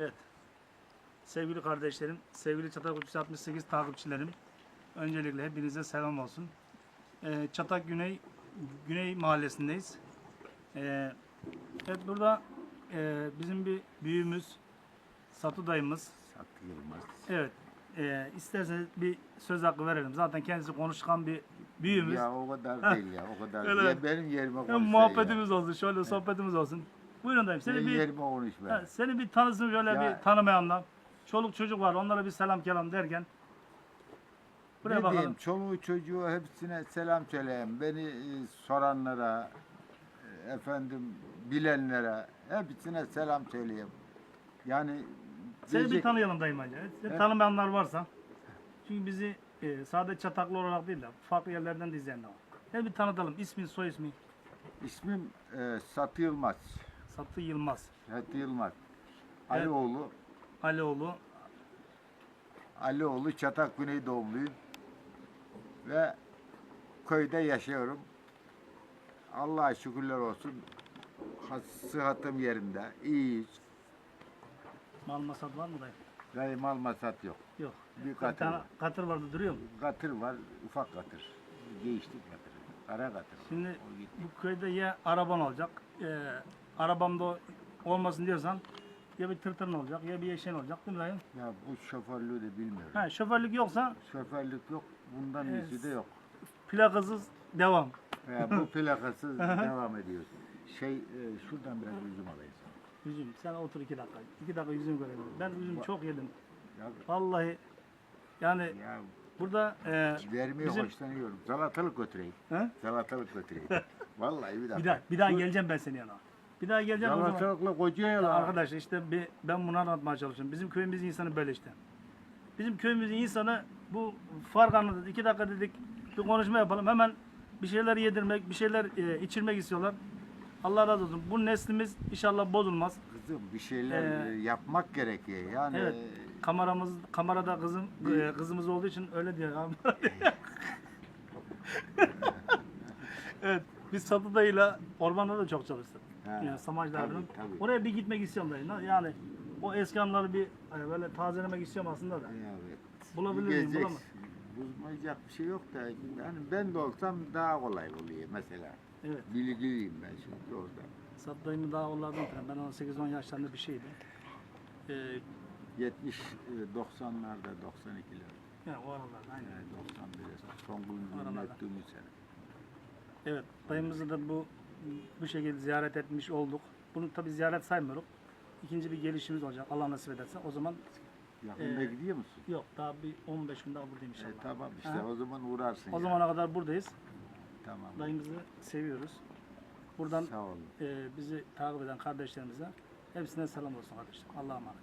Evet. Sevgili kardeşlerim, sevgili Çatak 368 takipçilerim. Öncelikle hepinize selam olsun. Ee, Çatak Güney Güney Mahallesindeyiz. Ee, evet burada e, bizim bir büyüğümüz, Satı dayımız. Satı Yılmaz. Evet. E, isterseniz bir söz hakkı verelim. Zaten kendisi konuşkan bir büyüğümüz. Ya o kadar değil ya o kadar. Ya benim yerime konuş. Hem muhabbetimiz olsun, şöyle sohbetimiz olsun. Buyurun dayım. Seni bir yerime konuş be. Ha, seni bir tanısın şöyle Ya- bir tanımayanlar. Çoluk çocuk var onlara bir selam kelam derken. Buraya ne bakalım. diyeyim çoluğu çocuğu hepsine selam söyleyeyim. Beni e, soranlara, e, efendim bilenlere hepsine selam söyleyeyim. Yani Seni bir diyecek- tanıyalım dayım önce. Evet. Tanımayanlar varsa. Çünkü bizi e, sadece çataklı olarak değil de farklı yerlerden de izleyenler var. Seni bir tanıtalım. İsmin, soy ismi. İsmim e, Satı Yılmaz. Satı Yılmaz. Satı Yılmaz. Alioğlu. Alioğlu. Alioğlu Çatak Güney doğumluyum. Ve köyde yaşıyorum. Allah'a şükürler olsun. Ha- Sıhhatım yerinde. İyiyiz. Mal masat var mı dayım? Dayı mal masat yok. Yok. Bir katır tane var. katır vardı duruyor mu? Katır var, ufak katır. Değiştik katır. Kara katır. Şimdi O gitti. bu köyde ya araban olacak, e, arabamda olmasın diyorsan ya bir tırtırın olacak ya bir eşeğin olacak değil mi dayım? Ya bu şoförlüğü de bilmiyorum. Ha, şoförlük yoksa Şoförlük yok, bundan Evet. iyisi de yok. plakasız devam. Ya bu plakasız devam ediyoruz. Şey, e, şuradan biraz üzüm alayım sana. Yüzüm sen otur iki dakika. İki dakika yüzüm görelim. Ben üzüm çok yedim. Ya, Vallahi yani ya burada e, vermeye Bizim- hoşlanıyorum. Salatalık götüreyim. he? Salatalık götüreyim. Vallahi bir dakika. bir daha bir daha geleceğim ben senin yanına. Bir daha geleceğim o zaman. Salatalıkla kocaya la. Arkadaşlar işte bir, ben bunu anlatmaya çalışıyorum. Bizim köyümüzün insanı böyle işte. Bizim köyümüzün insanı bu fark anladı. İki dakika dedik bir konuşma yapalım. Hemen bir şeyler yedirmek, bir şeyler e, içirmek istiyorlar. Allah razı olsun. Bu neslimiz inşallah bozulmaz. Kızım bir şeyler Ee, yapmak gerekiyor. Yani Evet. Kameramız, kamerada kızım, e, kızımız olduğu için öyle diyor. abi. evet. Biz Satı dayıyla ormanda da çok çalıştık. Ha, Yani tabii, tabii. Oraya bir gitmek istiyorum dayı. Yani o eski anıları bir hani böyle tazelemek istiyorum aslında da. Evet. Bulabilir miyim, bulamam. Bulmayacak bir şey yok da yani ben de olsam daha kolay oluyor mesela. Evet. Bilgiliyim ben şimdi orada. Dayımı daha onlardan falan. Ben 18-10 yaşlarında bir şeydi. Ee, 70 e, 90'larda 92'ler. yani o aralarda aynen. Yani 91'e son gün Oralarda. ettiğimiz sene. Evet, dayımızı da bu bu şekilde ziyaret etmiş olduk. Bunu tabi ziyaret saymıyoruz. İkinci bir gelişimiz olacak Allah nasip ederse. O zaman Yakında Ee, gidiyor musun? yok daha bir 15 gün daha buradayım inşallah. E, tamam işte Aha. o zaman uğrarsın. O ya. zamana kadar buradayız. Tamam. Dayımızı seviyoruz. Buradan Sağ olun. e, bizi takip eden kardeşlerimize hepsine selam olsun kardeşler. Allah'a emanet.